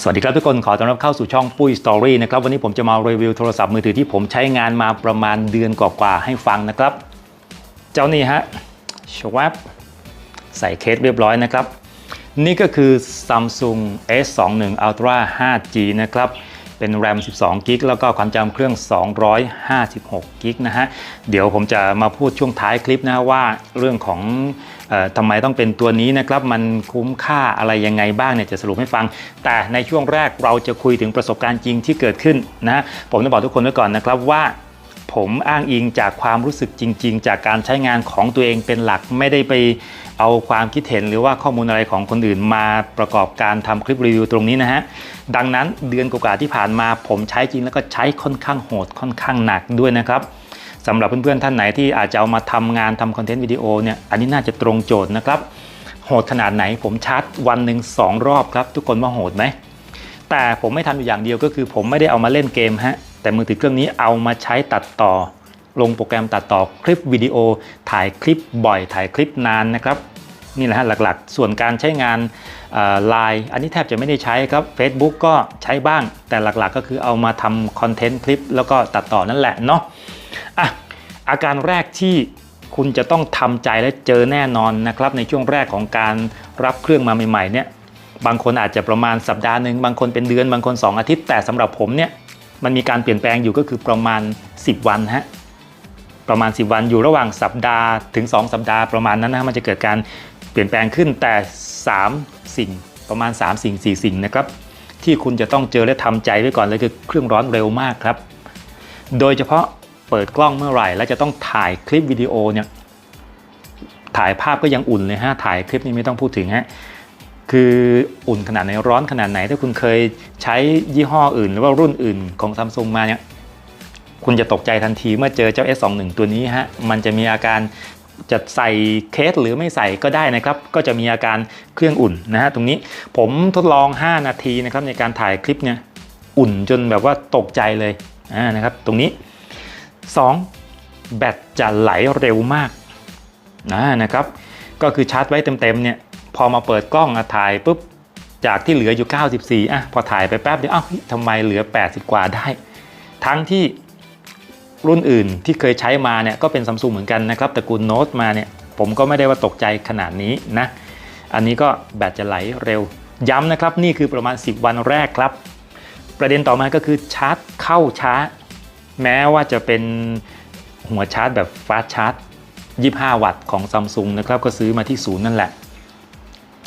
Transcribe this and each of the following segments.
สวัสดีครับทุกคนขอต้อนรับเข้าสู่ช่องปุ้ยสตอรี่นะครับวันนี้ผมจะมารีวิวโทรศัพท์มือถือที่ผมใช้งานมาประมาณเดือนกว่าๆให้ฟังนะครับ เจ้านี่ฮะชวับใส่เคสเรียบร้อยนะครับ นี่ก็คือ Samsung S21 Ultra 5G นะครับเป็น RAM 12 g b แล้วก็ความจำเครื่อง 256 g b นะฮะ เดี๋ยวผมจะมาพูดช่วงท้ายคลิปนะว่าเรื่องของ ทำไมต้องเป็นตัวนี้นะครับมันคุ้มค่าอะไรยังไงบ้างเนี่ยจะสรุปให้ฟัง แต่ในช่วงแรกเราจะคุยถึงประสบการณ์จริงที่เกิดขึ้นนะผมจะบอกทุกคนไว้ก่อนนะครับว่าผมอ้างอิงจากความรู้สึกจริง ๆ จากการใช้งานของตัวเองเป็นหลักไม่ได้ไปเอาความคิดเห็นหรือว่าข้อมูลอะไรของคนอื่นมาประกอบการทำคลิปรีวิวตรงนี้นะฮะ ดังนั้นเดือนกว่าที่ผ่านมาผมใช้จริงแล้วก็ใช้ค่อนข้างโหดค่อนข้างหนักด้วยนะครับ สำหรับเพื่อนๆท่านไหนที่อาจจะเอามาทำงานทำคอนเทนต์วิดีโอเนี่ยอันนี้น่าจะตรงโจทย์นะครับโหดขนาดไหนผมชาร์จวันหนึ่งสองรอบครับทุกคนว่าโหดไหมแต่ผมไม่ทำอยู่อย่างเดียวก็คือ ผมไม่ได้เอามาเล่นเกมฮะแต่มือถือเครื่องนี้เอามาใช้ตัดต่อ ลงโปรแกรมตัดต่อคลิปวิดีโอ ถ่ายคลิปบ่อยถ่ายคลิปนานนะครับนี่แหละฮะหลักๆ ส่วนการใช้งานไลน์อันนี้แทบจะไม่ได้ใช้ครับ Facebook ก็ใช้บ้าง แต่หลักๆก็คือเอามาทำคอนเทนต์คลิปแล้วก็ตัดต่อนั่นแหละเนาะ อะอาการแรกที่คุณจะต้องทำใจและเจอแน่นอนนะครับ ในช่วงแรกของการรับเครื่องมาใหม่ๆเนี่ยบางคนอาจจะประมาณสัปดาห์หนึ่งบางคนเป็นเดือนบางคน 2 อาทิตย์แต่สำหรับผมเนี่ยมันมีการเปลี่ยนแปลงอยู่ก็คือประมาณ 10 วันฮะประมาณ 10 วันอยู่ระหว่างสัปดาห์ถึง 2 สัปดาห์ประมาณนั้นนะมันจะเกิดการเปลี่ยนแปลงขึ้นแต่ 3 สิ่งประมาณ 3 สิ่ง 4 สิ่งนะครับที่คุณจะต้องเจอและทำใจไว้ก่อนเลยคือเครื่องร้อนเร็วมากครับ โดยเฉพาะ เปิดกล้องเมื่อไหร่ แล้วจะต้องถ่ายคลิปวิดีโอเนี่ยถ่ายภาพก็ยังอุ่นเลยฮะถ่ายคลิปนี้ไม่ต้องพูดถึงฮะคืออุ่นขนาดไหนร้อนขนาดไหน ถ้าคุณเคยใช้ยี่ห้ออื่น หรือว่ารุ่นอื่นของซัมซุงมาเนี่ยคุณจะตกใจทันทีเมื่อเจอเจ้า S21 ตัวนี้ฮะมันจะมีอาการจะใส่เคสหรือไม่ใส่ก็ได้นะครับ ก็จะมีอาการเครื่องอุ่นนะฮะตรงนี้ผมทดลอง 5 นาทีนะครับในการถ่ายคลิปเนี่ยอุ่นจนแบบว่าตกใจเลยอ่านะครับ ตรงนี้ 2. แบตจะไหลเร็วมากนะนะครับ ก็คือชาร์จไว้เต็มๆเนี่ยพอมาเปิดกล้องอถ่ายปุ๊บจากที่เหลืออยู่ 94อะพอถ่ายไปแป๊บเดียวอ้าวทำไมเหลือ 80 กว่าได้ ทั้งที่รุ่นอื่นที่เคยใช้มาเนี่ยก็เป็นซัมซุงเหมือนกันนะครับตระกูลโน้ตมาเนี่ยผมก็ไม่ได้ว่าตกใจขนาดนี้นะ อันนี้ก็แบตจะไหลเร็ว ย้ำนะครับนี่คือประมาณ 10 วันแรกครับ ประเด็นต่อมาก็คือชาร์จเข้าช้า แม้ว่าจะเป็นหัวชาร์จแบบฟาสชาร์จ 25 วัตต์ของซัมซุงนะครับก็ซื้อมาที่ศูนย์นั่นแหละ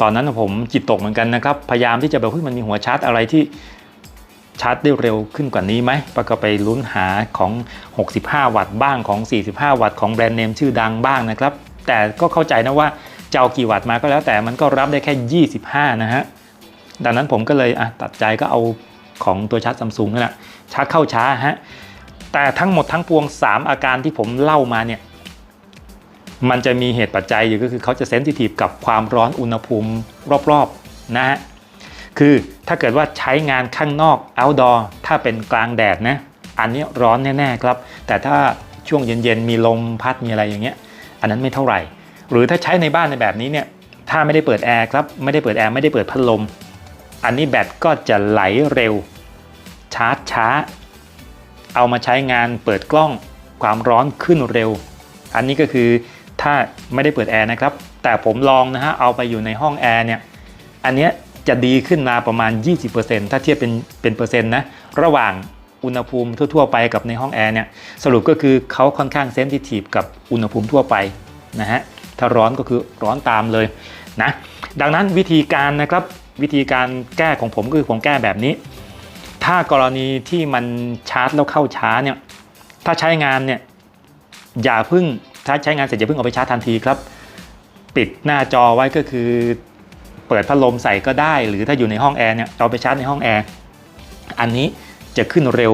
ตอนนั้นผมจิตตกเหมือนกันนะครับ พยายามที่จะแบบเฮ้ยมันมีหัวชาร์จอะไรที่ชาร์จได้เร็วขึ้นกว่านี้ไหมปก็ไปลุ้นหาของ 65 วัตต์บ้างของ 45 วัตต์ของแบรนด์เนมชื่อดังบ้างนะครับ แต่ก็เข้าใจนะว่าจะเอากี่วัตต์มาก็แล้วแต่มันก็รับได้แค่ 25 นะฮะ ดังนั้นผมก็เลยตัดใจก็เอาของตัวชาร์จซัมซุงนั่นแหละชาร์จเข้าช้าฮะ แต่ทั้งหมดทั้งปวง 3 อาการที่ผมเล่ามาเนี่ยมันจะมีเหตุปัจจัยอยู่ก็คือเขาจะเซนซิทีฟกับความร้อนอุณหภูมิรอบๆนะฮะคือถ้าเกิดว่าใช้งานข้างนอก outdoor ถ้าเป็นกลางแดดนะอันนี้ร้อนแน่ๆครับ แต่ถ้าช่วงเย็นๆมีลมพัดมีอะไรอย่างเงี้ย อันนั้นไม่เท่าไหร่ หรือถ้าใช้ในบ้านในแบบนี้เนี่ยถ้าไม่ได้เปิดแอร์ครับไม่ได้เปิดแอร์ไม่ได้เปิดพัดลม อันนี้แบตก็จะไหลเร็วชาร์จช้า เอามาใช้งานเปิดกล้องความร้อนขึ้นเร็ว อันนี้ก็คือถ้าไม่ได้เปิดแอร์นะครับ แต่ผมลองนะฮะเอาไปอยู่ในห้องแอร์เนี่ย อันเนี้ยจะดีขึ้นมาประมาณ 20%ถ้าเทียบเป็นเป็นเปอร์เซ็นต์นะ ระหว่างอุณหภูมิทั่ว ๆ ไปกับในห้องแอร์เนี่ย สรุปก็คือเขาค่อนข้างเซนซิทีฟกับอุณหภูมิทั่วไปนะฮะ ถ้าร้อนก็คือร้อนตามเลยนะ ดังนั้นวิธีการนะครับวิธีการแก้ของผมก็คือผมแก้แบบนี้ ถ้ากรณีที่มันชาร์จแล้วเข้าช้าเนี่ย ถ้าใช้งานเนี่ยอย่าพึ่งถ้าใช้งานเสร็จอย่าพิ่งเอาไปชาร์จทันทีครับ ปิดหน้าจอไว้ก็คือ เปิดพัดลมใส่ก็ได้ หรือถ้าอยู่ในห้องแอร์เนี่ยเอาไปชาร์จในห้องแอร์อันนี้จะขึ้นเร็ว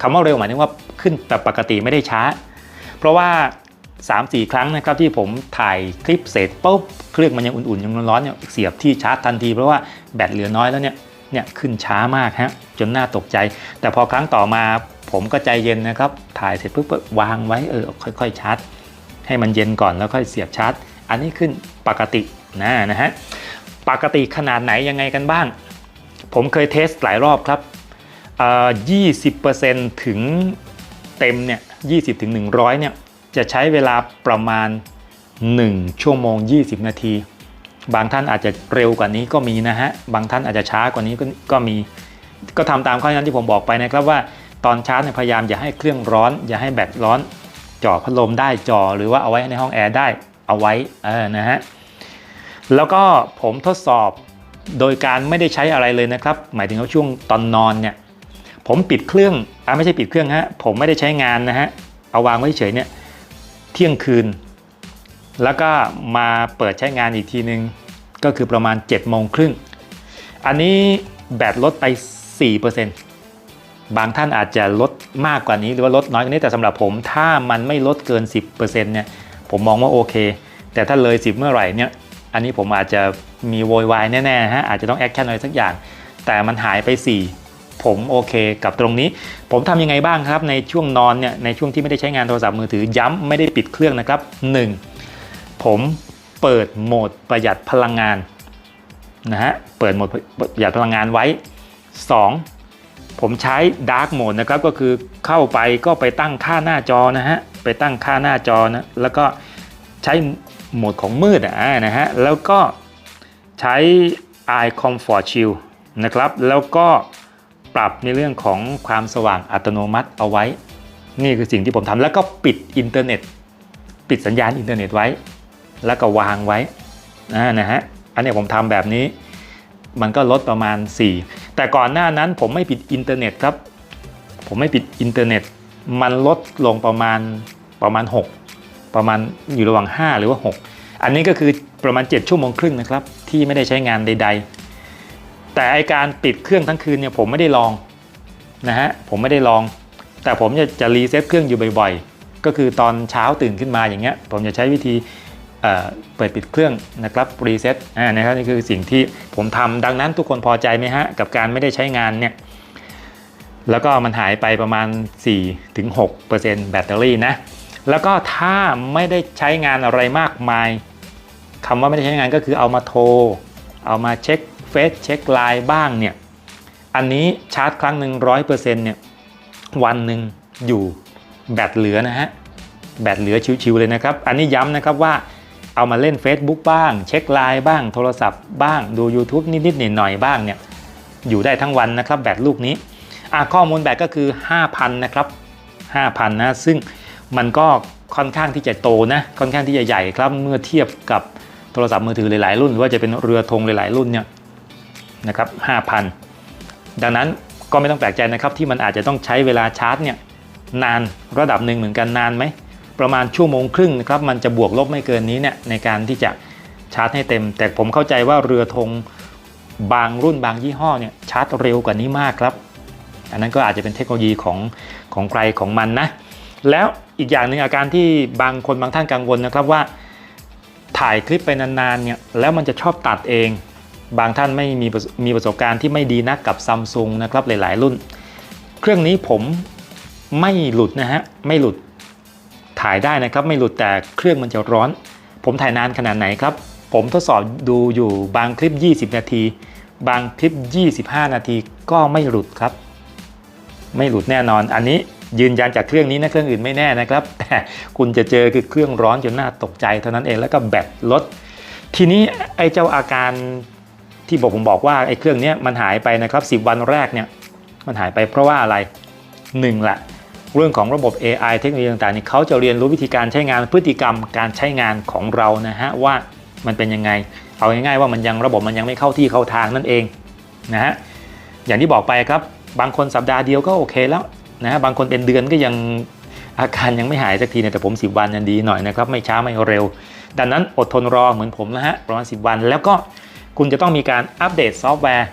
คำว่าเร็วหมายถึงว่าขึ้นแบบปกติไม่ได้ช้า เพราะว่า 3-4 ครั้งนะครับที่ผมถ่ายคลิปเสร็จปุ๊บเครื่องมันยังอุ่นๆยังร้อนๆเนี่ยเสียบที่ชาร์จทันทีเพราะว่าแบตเหลือน้อยแล้วเนี่ยเนี่ยขึ้นช้ามากฮะ จนน่าตกใจ แต่พอครั้งต่อมาผมก็ใจเย็นนะครับ ถ่ายเสร็จปุ๊บวางไว้เออค่อยๆชาร์จให้มันเย็นก่อนแล้วค่อยเสียบชาร์จ อันนี้ขึ้นปกตินะนะฮะปกติขนาดไหนยังไงกันบ้าง ผมเคยเทสหลายรอบครับยี่สิบเปอ่อ20%ถึงเต็มเนี่ย20ถึง100เนี่ยจะใช้เวลาประมาณ 1 ชั่วโมง 20 นาที บางท่านอาจจะเร็วกว่านี้ก็มีนะฮะ บางท่านอาจจะช้ากว่านี้ก็มี ก็ทำตามข้อแนะนำที่ผมบอกไปนะครับว่าตอนชาร์จพยายามอย่าให้เครื่องร้อน อย่าให้แบตร้อนจ่อพัดลมได้จ่อหรือว่าเอาไว้ในห้องแอร์ได้เอาไว้เออนะฮะแล้วก็ผมทดสอบโดยการไม่ได้ใช้อะไรเลยนะครับ หมายถึงว่าช่วงตอนนอนเนี่ยผมปิดเครื่องอ่าไม่ใช่ปิดเครื่องฮะผมไม่ได้ใช้งานนะฮะเอาวางไว้เฉยเนี่ยเที่ยงคืน แล้วก็มาเปิดใช้งานอีกทีนึง ก็คือประมาณ7จ็ดโมงครึ่งอันนี้แบตลดไป 4%บางท่านอาจจะลดมากกว่านี้หรือว่าลดน้อยกว่านี้แต่สำหรับผม ถ้ามันไม่ลดเกิน 10%เนี่ยผมมองว่าโอเค แต่ถ้าเลย 10 เมื่อไหร่เนี่ยอันนี้ผมอาจจะมีโวยวายแน่ๆฮะอาจจะต้องแอคชั่นอะไรสักอย่าง แต่มันหายไป 4 ผมโอเคกับตรงนี้ ผมทำยังไงบ้างครับในช่วงนอนเนี่ยในช่วงที่ไม่ได้ใช้งานโทรศัพท์มือถือย้ำไม่ได้ปิดเครื่องนะครับ 1. ผมเปิดโหมดประหยัดพลังงานนะฮะเปิดโหมดประหยัดพลังงานไว้ 2. ผมใช้ Dark Mode นะครับก็คือเข้าไปก็ไปตั้งค่าหน้าจอนะฮะไปตั้งค่าหน้าจอนะแล้วก็ใช้โหมดของมืดอะนะฮะแล้วก็ใช้ Eye Comfort Shield นะครับแล้วก็ปรับในเรื่องของความสว่างอัตโนมัติเอาไว้ นี่คือสิ่งที่ผมทำแล้วก็ปิดอินเทอร์เน็ต ปิดสัญญาณอินเทอร์เน็ตไว้ แล้วก็วางไว้นะนะฮะอันนี้ผมทำแบบนี้ มันก็ลดประมาณ 4 แต่ก่อนหน้านั้นผมไม่ปิดอินเทอร์เน็ตครับ ผมไม่ปิดอินเทอร์เน็ต มันลดลงประมาณประมาณ 6 ประมาณอยู่ระหว่าง 5 หรือว่า 6 อันนี้ก็คือประมาณ 7 ชั่วโมงครึ่งนะครับ ที่ไม่ได้ใช้งานใด ๆ แต่ไอการปิดเครื่องทั้งคืนเนี่ยผมไม่ได้ลองนะฮะผมไม่ได้ลอง แต่ผมจะจะรีเซ็ตเครื่องอยู่บ่อยๆ ก็คือตอนเช้าตื่นขึ้นมาอย่างเงี้ยผมจะใช้วิธี เปิดปิดเครื่องนะครับรีเซ็ตอ่านะครับนี่คือสิ่งที่ผมทำดังนั้นทุกคนพอใจไหมฮะ กับการไม่ได้ใช้งานเนี่ยแล้วก็มันหายไปประมาณ 4-6%แบตเตอรี่นะ แล้วก็ถ้าไม่ได้ใช้งานอะไรมากมายคำว่าไม่ได้ใช้งานก็คือเอามาโทร เอามาเช็คเฟซเช็คไลน์บ้างเนี่ย อันนี้ชาร์จครั้งหนึ่งร้อยเปอร์เซ็นต์เนี่ย วันหนึ่งอยู่แบตเหลือนะฮะ แบตเหลือชิวๆเลยนะครับ อันนี้ย้ำนะครับว่า เอามาเล่น Facebook บ้าง เช็คไลน์บ้างโทรศัพท์บ้างดู YouTube นิดๆหน่อยๆบ้างเนี่ยอยู่ได้ทั้งวันนะครับแบตลูกนี้อข้อมูลแบตก็คือ 5,000 นะครับ 5,000 นะ ซึ่งมันก็ค่อนข้างที่จะโตนะ ค่อนข้างที่จะใหญ่ครับ เมื่อเทียบกับโทรศัพท์มือถือหลายๆรุ่น หรือว่าจะเป็นเรือธงหลายๆรุ่นเนี่ยนะครับ 5,000 ดังนั้นก็ไม่ต้องแปลกใจนะครับที่มันอาจจะต้องใช้เวลาชาร์จเนี่ยนานระดับหนึ่งเหมือนกันนานไหม ประมาณชั่วโมงครึ่งนะครับมันจะบวกลบไม่เกินนี้เนี่ยในการที่จะชาร์จให้เต็ม แต่ผมเข้าใจว่าเรือธงบางรุ่นบางยี่ห้อเนี่ยชาร์จเร็วกว่านี้มากครับ อันนั้นก็อาจจะเป็นเทคโนโลยีของของใครของมันนะ แล้วอีกอย่างหนึ่งอาการที่บางคนบางท่านกังวลนะครับว่า ถ่ายคลิปไปนานๆเนี่ยแล้วมันจะชอบตัดเอง บางท่านไม่มีมีประสบการณ์ที่ไม่ดีนักกับซัมซุงนะครับหลาย ๆ รุ่น เครื่องนี้ผมไม่หลุดนะฮะไม่หลุด ถ่ายได้นะครับ ไม่หลุดแต่เครื่องมันจะร้อน ผมถ่ายนานขนาดไหนครับ ผมทดสอบดูอยู่บางคลิป 20 นาที บางคลิป 25 นาทีก็ไม่หลุดครับ ไม่หลุดแน่นอน อันนี้ยืนยันจากเครื่องนี้นะเครื่องอื่นไม่แน่นะครับ แต่คุณจะเจอคือเครื่องร้อนจนน่าตกใจเท่านั้นเองแล้วก็แบตลด ทีนี้ไอ้เจ้าอาการที่บอกผมบอกว่าไอ้เครื่องนี้มันหายไปนะครับ 10 วันแรกเนี่ยมันหายไปเพราะว่าอะไรหนึ่งละ เรื่องของระบบ AI เทคโนโลยีต่างๆนี่เขาจะเรียนรู้วิธีการใช้งานพฤติกรรมการใช้งานของเรานะฮะว่ามันเป็นยังไง เอาง่ายๆว่ามันยังระบบมันยังไม่เข้าที่เข้าทางนั่นเองนะฮะอย่างที่บอกไปครับ บางคนสัปดาห์เดียวก็โอเคแล้วนะฮะบางคนเป็นเดือนก็ยังอาการยังไม่หายสักทีเนี่ยแต่ผม 10 วันยังดีหน่อยนะครับไม่ช้าไม่เร็ว ดังนั้นอดทนรอเหมือนผมนะฮะประมาณ10 วัน แล้วก็คุณจะต้องมีการอัปเดตซอฟต์แวร์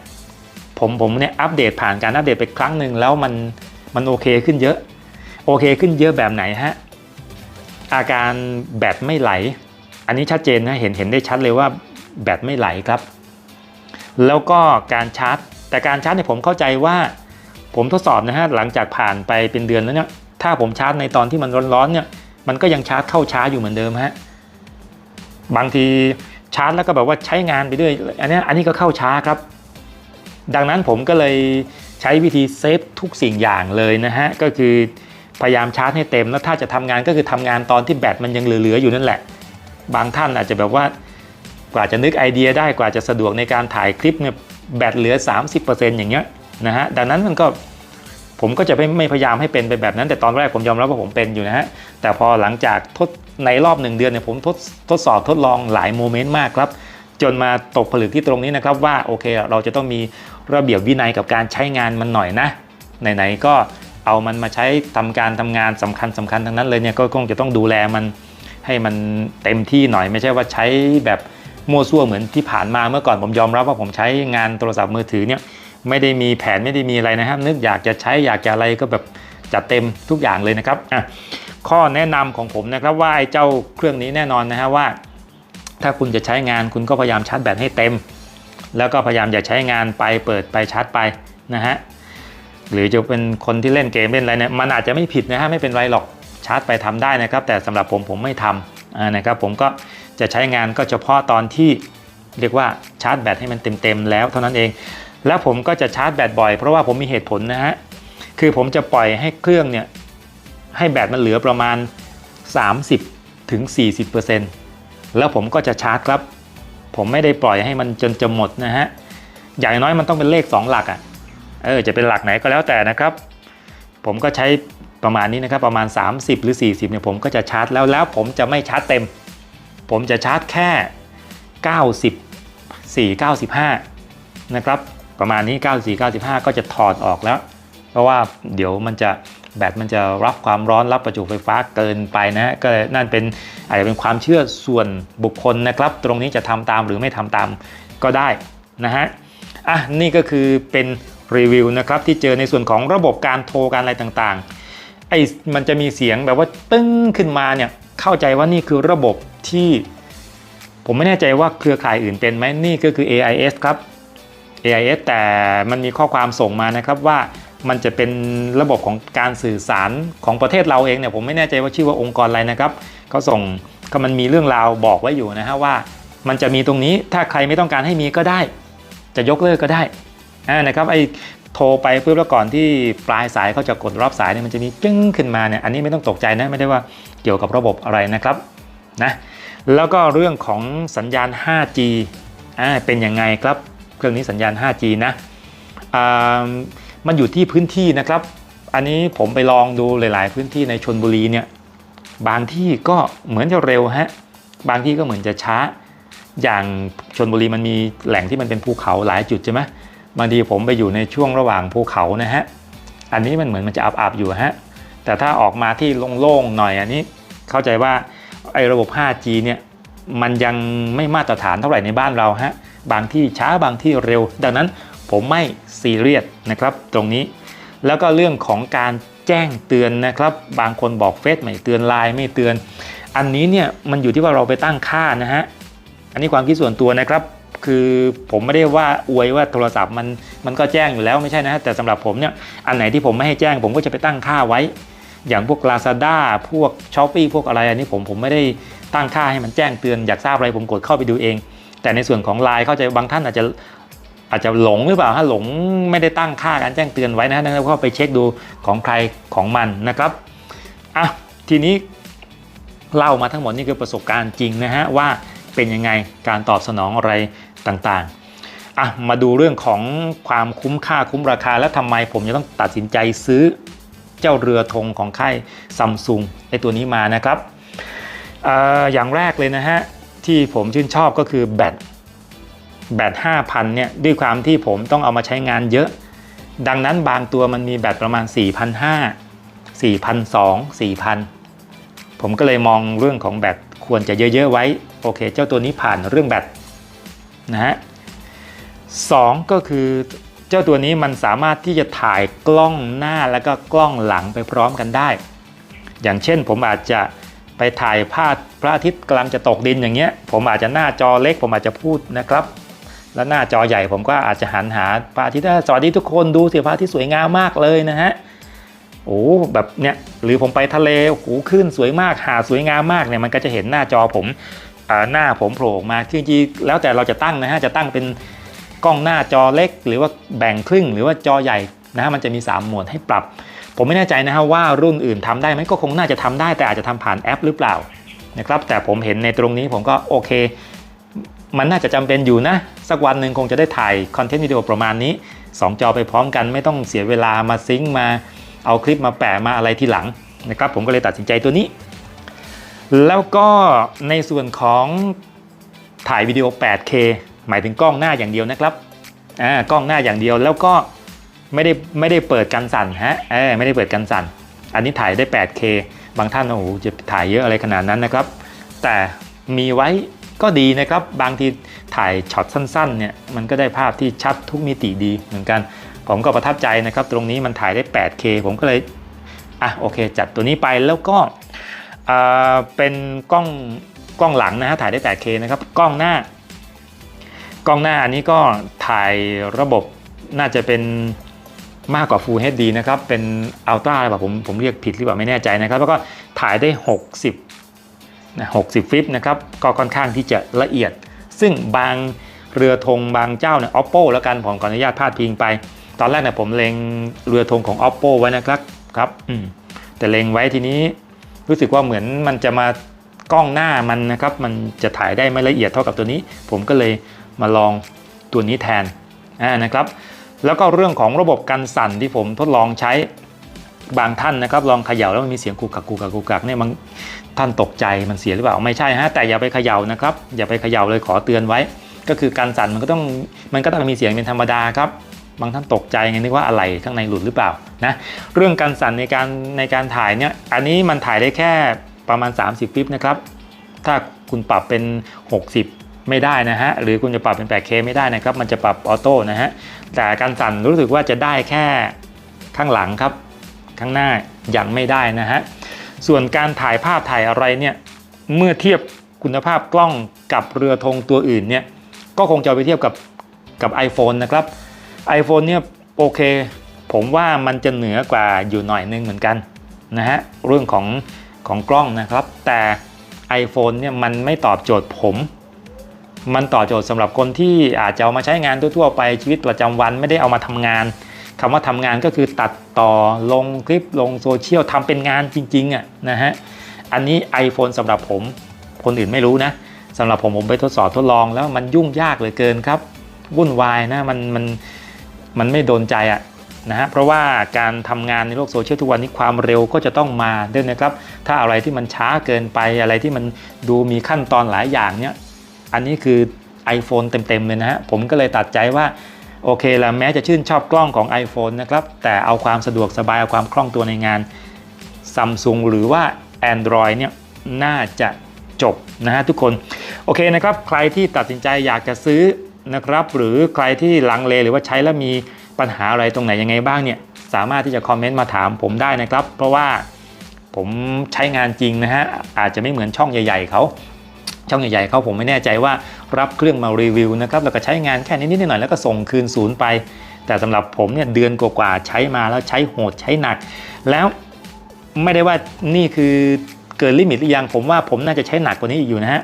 ผมผมเนี่ยอัปเดตผ่านการอัปเดตไปครั้งหนึ่งแล้วมันมันโอเคขึ้นเยอะ โอเคขึ้นเยอะแบบไหนฮะ อาการแบตไม่ไหล อันนี้ชัดเจนนะเห็นเห็นได้ชัดเลยว่าแบตไม่ไหลครับ แล้วก็การชาร์จ แต่การชาร์จเนี่ยผมเข้าใจว่า ผมทดสอบนะฮะหลังจากผ่านไปเป็นเดือนแล้วเนี่ยถ้าผมชาร์จในตอนที่มันร้อนๆเนี่ยมันก็ยังชาร์จเข้าช้าอยู่เหมือนเดิมฮะบางทีชาร์จแล้วก็แบบว่าใช้งานไปด้วยอันนี้อันนี้ก็เข้าช้าครับ ดังนั้นผมก็เลยใช้วิธีเซฟทุกสิ่งอย่างเลยนะฮะก็คือ พยายามชาร์จให้เต็ม แล้วถ้าจะทำงานก็คือทำงานตอนที่แบตมันยังเหลือๆอยู่นั่นแหละ บางท่านอาจจะแบบว่ากว่าจะนึกไอเดียได้กว่าจะสะดวกในการถ่ายคลิปเนี่ยแบตเหลือ 30%อย่างเงี้ยนะฮะดังนั้นมันก็ผมก็จะไม่ไม่พยายามให้เป็นไปแบบนั้น แต่ตอนแรกผมยอมรับว่าผมเป็นอยู่นะฮะแต่พอหลังจากทดในรอบหนึ่งเดือนเนี่ยผมทดทดสอบทดลองหลายโมเมนต์มากครับ จนมาตกผลึกที่ตรงนี้นะครับว่าโอเคเราจะต้องมีระเบียบวินัยกับการใช้งานมันหน่อยนะไหนๆก็ เอามันมาใช้ทำการทำงานสำคัญสำคัญทั้งนั้นเลยเนี่ยก็คงจะต้องดูแลมันให้มันเต็มที่หน่อยไม่ใช่ว่าใช้แบบมั่วซั่วเหมือนที่ผ่านมาเมื่อก่อนผมยอมรับว่าผมใช้งานโทรศัพท์มือถือเนี่ยไม่ได้มีแผนไม่ได้มีอะไรนะครับ นึกอยากจะใช้อยากจะอะไรก็แบบจัดเต็มทุกอย่างเลยนะครับอะข้อแนะนำของผมนะครับว่าไอ้เจ้าเครื่องนี้แน่นอนนะฮะว่า ถ้าคุณจะใช้งานคุณก็พยายามชาร์จแบตให้เต็ม แล้วก็พยายามอย่าใช้งานไปเปิดไปชาร์จไปนะฮะ หรือจะเป็นคนที่เล่นเกมเล่นอะไรเนี่ยมันอาจจะไม่ผิดนะฮะไม่เป็นไรหรอกชาร์จไปทำได้นะครับ แต่สำหรับผมผมไม่ทำนะครับผมก็จะใช้งานก็เฉพาะตอนที่เรียกว่าชาร์จแบตให้มันเต็มๆแล้วเท่านั้นเอง แล้วผมก็จะชาร์จแบตบ่อยเพราะว่าผมมีเหตุผลนะฮะคือผมจะปล่อยให้เครื่องเนี่ยให้แบตมันเหลือประมาณ 30ถึง40%แล้วผมก็จะชาร์จครับ ผมไม่ได้ปล่อยให้มันจนจะหมดนะฮะอย่างน้อยมันต้องเป็นเลข 2 หลักอะ่ะ เออจะเป็นหลักไหนก็แล้วแต่นะครับ ผมก็ใช้ประมาณนี้นะครับประมาณ 30 หรือ 40เนี่ยผมก็จะชาร์จแล้วแล้วผมจะไม่ชาร์จเต็ม ผมจะชาร์จแค่90 4 95 นะครับ ประมาณนี้ 94 95 ก็จะถอดออกแล้ว เพราะว่าเดี๋ยวมันจะแบตมันจะรับความร้อนรับประจุไฟฟ้าเกินไปนะฮะก็นั่นเป็นอาจจะเป็นความเชื่อส่วนบุคคลนะครับ ตรงนี้จะทำตามหรือไม่ทำตามก็ได้นะฮะอะนี่ก็คือเป็น รีวิวนะครับที่เจอในส่วนของระบบการโทรการอะไรต่างๆไอ้มันจะมีเสียงแบบว่าตึ้งขึ้นมาเนี่ยเข้าใจว่านี่คือระบบที่ ผมไม่แน่ใจว่าเครือข่ายอื่นเป็นไหมนี่ก็คือ AIS ครับ AIS แต่มันมีข้อความส่งมานะครับว่ามันจะเป็นระบบของการสื่อสารของประเทศเราเองเนี่ยผมไม่แน่ใจว่าชื่อว่าองค์กรอะไรนะครับเขาส่งก็มันมีเรื่องราวบอกไว้อยู่นะฮะว่า มันจะมีตรงนี้ถ้าใครไม่ต้องการให้มีก็ได้ จะยกเลิกก็ได้ นะครับไอ้โทรไปเพื่อแล้วก่อนที่ปลายสายเขาจะกดรับสายเนี่ยมันจะมีจึ้งขึ้นมาเนี่ยอันนี้ไม่ต้องตกใจนะไม่ได้ว่าเกี่ยวกับระบบอะไรนะครับนะแล้วก็เรื่องของสัญญาณ 5G อ่าเป็นยังไงครับเครื่องนี้สัญญาณ 5G นะอ่ามันอยู่ที่พื้นที่นะครับ อันนี้ผมไปลองดูหลาย ๆ พื้นที่ในชนบุรีเนี่ยบางที่ก็เหมือนจะเร็วฮะบางที่ก็เหมือนจะช้า อย่างชนบุรีมันมีแหล่งที่มันเป็นภูเขาหลายจุดใช่ไหม บางทีผมไปอยู่ในช่วงระหว่างภูเขานะฮะ อันนี้มันเหมือนมันจะอับๆอยู่ฮะ แต่ถ้าออกมาที่โล่งๆหน่อยอันนี้ เข้าใจว่าไอ้ระบบ 5G เนี่ยมันยังไม่มาตรฐานเท่าไหร่ในบ้านเราฮะ บางที่ช้าบางที่เร็ว ดังนั้นผมไม่ซีเรียสนะครับตรงนี้ แล้วก็เรื่องของการแจ้งเตือนนะครับ บางคนบอกเฟซไม่เตือนไลน์ไม่เตือน อันนี้เนี่ยมันอยู่ที่ว่าเราไปตั้งค่านะฮะ อันนี้ความคิดส่วนตัวนะครับ คือผมไม่ได้ว่าอวยว่าโทรศัพท์มันมันก็แจ้งอยู่แล้วไม่ใช่นะฮะแต่สำหรับผมเนี่ยอันไหนที่ผมไม่ให้แจ้ง ผมก็จะไปตั้งค่าไว้ อย่างพวก Lazada พวก s h อ p e e พวกอะไรอันนี้ผมผมไม่ได้ตั้งค่าให้มันแจ้งเตือนอยากทราบอะไรผมกดเข้าไปดูเอง แต่ในส่วนของไลน์เข้าใจบางท่านอาจจะอาจจะหลงหรือเปล่าถ้าหลงไม่ได้ตั้งค่าการแจ้งเตือนไว้นะดังนั้นก็ไปเช็คดูของใครของมันนะครับอะทีนี้เล่ามาทั้งหมดนี่คือประสบการณ์จริงนะฮะว่าเป็นยังไงการตอบสนองอะไร ต่างๆอะมาดูเรื่องของความคุ้มค่าคุ้มราคา และทำไมผมจะต้องตัดสินใจซื้อเจ้าเรือธงของค่ายซัมซุงไอตัวนี้มานะครับออย่างแรกเลยนะฮะที่ผมชื่นชอบก็คือแบตแบต5,000เนี่ยด้วยความที่ผมต้องเอามาใช้งานเยอะ ดังนั้นบางตัวมันมีแบตประมาณ 4,500 4,200 4,000 ผมก็เลยมองเรื่องของแบตควรจะเยอะ ๆ ไว้ โอเค เจ้าตัวนี้ผ่านเรื่องแบต นะฮะสองก็คือเจ้าตัวนี้มันสามารถที่จะถ่ายกล้องหน้าแล้วก็กล้องหลังไปพร้อมกันได้ อย่างเช่นผมอาจจะไปถ่ายภาพพระอาทิตย์กำลังจะตกดินอย่างเงี้ย ผมอาจจะหน้าจอเล็ก ผมอาจจะพูดนะครับ แล้วหน้าจอใหญ่ผมก็อาจจะหันหาพระอาทิตย์สวัสดีทุกคนดูสิพระอาทิตย์สวยงามมากเลยนะฮะโอ้แบบเนี้ยหรือผมไปทะเลโอ้โหขึ้นสวยมากหาสวยงามมากเนี่ยมันก็จะเห็นหน้าจอผม หน้าผมโผล่ออกมาจริงๆแล้วแต่เราจะตั้งนะฮะจะตั้งเป็นกล้องหน้าจอเล็ก หรือว่าแบ่งครึ่ง หรือว่าจอใหญ่นะฮะมันจะมี 3 หมวดให้ปรับ ผมไม่แน่ใจนะฮะว่ารุ่นอื่นทำได้ไหมก็คงน่าจะทำได้ แต่อาจจะทำผ่านแอปหรือเปล่านะครับแต่ผมเห็นในตรงนี้ผมก็โอเค มันน่าจะจำเป็นอยู่นะ สักวันหนึ่งคงจะได้ถ่ายคอนเทนต์วิดีโอประมาณนี้ 2 จอไปพร้อมกันไม่ต้องเสียเวลามาซิงค์มาเอาคลิปมาแปะมาอะไรทีหลังนะครับผมก็เลยตัดสินใจตัวนี้ แล้วก็ในส่วนของถ่ายวิดีโอ 8K หมายถึงกล้องหน้าอย่างเดียวนะครับอ่ากล้องหน้าอย่างเดียวแล้วก็ไม่ได้ไม่ได้เปิดกันสั่นฮะเออไม่ได้เปิดกันสั่น อันนี้ถ่ายได้ 8K บางท่านโอ้โหจะถ่ายเยอะอะไรขนาดนั้นนะครับ แต่มีไว้ก็ดีนะครับ บางทีถ่ายช็อตสั้นๆเนี่ยมันก็ได้ภาพที่ชัดทุกมิติดีเหมือนกัน ผมก็ประทับใจนะครับ ตรงนี้มันถ่ายได้ 8K ผมก็เลยอะโอเค จัดตัวนี้ไปแล้วก็ เป็นกล้องกล้องหลังนะฮะถ่ายได้ 8K นะครับ กล้องหน้ากล้องหน้าอันนี้ก็ถ่ายระบบน่าจะเป็นมากกว่า Full HD นะครับ เป็น Ultra อะไรแบบผมผมเรียกผิดหรือเปล่าไม่แน่ใจนะครับ แล้วก็ถ่ายได้ 60นะ60 ฟิปนะครับ ก็ค่อนข้างที่จะละเอียด ซึ่งบางเรือธงบางเจ้าเนี่ย Oppo แล้วกันผมขออนุญาตพาดพิงไป ตอนแรกเนี่ยผมเล็งเรือธงของ Oppo ไว้นะครับครับแต่เล็งไว้ทีนี้ รู้สึกว่าเหมือนมันจะมากล้องหน้ามันนะครับ มันจะถ่ายได้ไม่ละเอียดเท่ากับตัวนี้ ผมก็เลยมาลองตัวนี้แทนนะครับ แล้วก็เรื่องของระบบกันสั่นที่ผมทดลองใช้บางท่านนะครับลองเขย่าแล้วมันมีเสียงกุกกักกุกกักกุกกักเนี่ยบางท่านตกใจมันเสียหรือเปล่าไม่ใช่ฮะแต่อย่าไปเขย่านะครับอย่าไปเขย่าเลยขอเตือนไว้ ก็คือการสั่นมันก็ต้องมันก็ต้องมีเสียงเป็นธรรมดาครับ บางท่านตกใจไงนึกว่าอะไรข้างในหลุดหรือเปล่านะเรื่องการสั่นในการในการถ่ายเนี่ยอันนี้มันถ่ายได้แค่ประมาณ 30ฟิปนะครับถ้าคุณปรับเป็น 60 ไม่ได้นะฮะหรือคุณจะปรับเป็น 8K ไม่ได้นะครับมันจะปรับออโต้นะฮะแต่การสั่นรู้สึกว่าจะได้แค่ข้างหลังครับข้างหน้ายังไม่ได้นะฮะส่วนการถ่ายภาพถ่ายอะไรเนี่ยเมื่อเทียบคุณภาพกล้องกับเรือธงตัวอื่นเนี่ยก็คงจะไปเทียบกับกับ iPhone นะครับ iPhone เนี่ยโอเค ผมว่ามันจะเหนือกว่าอยู่หน่อยนึงเหมือนกันนะฮะเรื่องของของกล้องนะครับ แต่ iPhone เนี่ยมันไม่ตอบโจทย์ผม มันตอบโจทย์สำหรับคนที่อาจจะเอามาใช้งานทั่วๆไปชีวิตประจำวันไม่ได้เอามาทำงานคำว่าทำงานก็คือตัดต่อลงคลิปลงโซเชียลทำเป็นงานจริงๆอะนะฮะอันนี้ iPhone สำหรับผมคนอื่นไม่รู้นะสำหรับผมผมไปทดสอบทดลองแล้วมันยุ่งยากเหลือเกินครับวุ่นวายนะมันมัน มันไม่โดนใจอะนะฮะเพราะว่าการทำงานในโลกโซเชียลทุกวันนี้ความเร็วก็จะต้องมาด้วยนะครับ ถ้าอะไรที่มันช้าเกินไปอะไรที่มันดูมีขั้นตอนหลายอย่างเนี่ยอันนี้คือ iPhone เต็มๆเลยนะฮะผมก็เลยตัดใจว่าโอเคแล้วแม้จะชื่นชอบกล้องของ iPhone นะครับแต่เอาความสะดวกสบายเอาความคล่องตัวในงาน Samsung หรือว่า Android เนี่ยน่าจะจบนะฮะทุกคน โอเคนะครับ ใครที่ตัดสินใจอยากจะซื้อ นะครับ หรือใครที่ลังเลหรือว่าใช้แล้วมีปัญหาอะไรตรงไหนยังไงบ้างเนี่ยสามารถที่จะคอมเมนต์มาถามผมได้นะครับ เพราะว่าผมใช้งานจริงนะฮะอาจจะไม่เหมือนช่องใหญ่ ๆเขาช่องใหญ่ๆเขาผมไม่แน่ใจว่ารับเครื่องมารีวิวนะครับแล้วก็ใช้งานแค่นิดๆหน่อยๆแล้วก็ส่งคืนศูนย์ไป แต่สำหรับผมเนี่ยเดือนกว่าๆใช้มาแล้วใช้โหดใช้หนัก แล้วไม่ได้ว่านี่คือเกินลิมิตหรือยังผมว่าผมน่าจะใช้หนักกว่านี้อีกอยู่นะฮะ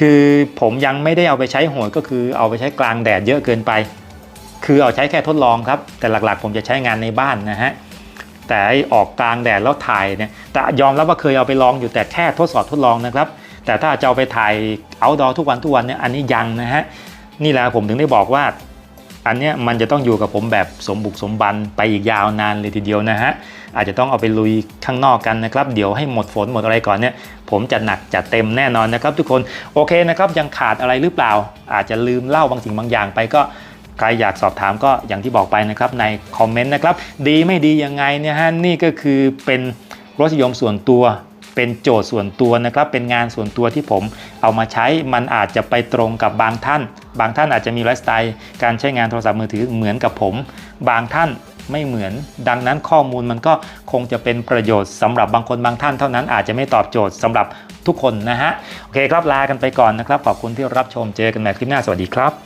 คือผมยังไม่ได้เอาไปใช้โหดก็คือเอาไปใช้กลางแดดเยอะเกินไป คือเอาใช้แค่ทดลองครับ แต่หลักๆ ผมจะใช้งานในบ้านนะฮะแต่ออกกลางแดดแล้วถ่ายเนี่ยแต่ยอมรับว่าเคยเอาไปลองอยู่แต่แค่ทดสอบทดลองนะครับ แต่ถ้าจะเอาไปถ่าย outdoor ทุกวันทุกวันเนี่ยอันนี้ยังนะฮะนี่แหละผมถึงได้บอกว่า อันเนี้ยมันจะต้องอยู่กับผมแบบสมบุกสมบันไปอีกยาวนานเลยทีเดียวนะฮะ อาจจะต้องเอาไปลุยข้างนอกกันนะครับ เดี๋ยวให้หมดฝนหมดอะไรก่อนเนี่ย ผมจะหนักจัดเต็มแน่นอนนะครับ ทุกคนโอเคนะครับยังขาดอะไรหรือเปล่า อาจจะลืมเล่าบางสิ่งบางอย่างไปก็ใครอยากสอบถามก็อย่างที่บอกไปนะครับในคอมเมนต์นะครับ ดีไม่ดียังไงเนี่ยฮะนี่ก็คือเป็นรสนิยมส่วนตัว เป็นโจทย์ส่วนตัวนะครับ เป็นงานส่วนตัวที่ผมเอามาใช้มันอาจจะไปตรงกับบางท่าน บางท่านอาจจะมีไลฟ์สไตล์การใช้งานโทรศัพท์มือถือเหมือนกับผม บางท่าน ไม่เหมือน ดังนั้นข้อมูลมันก็คงจะเป็นประโยชน์สำหรับบางคนบางท่านเท่านั้นอาจจะไม่ตอบโจทย์สำหรับทุกคนนะฮะโอเคครับลากันไปก่อนนะครับขอบคุณที่รับชมเจอกันใหม่คลิปหน้าสวัสดีครับ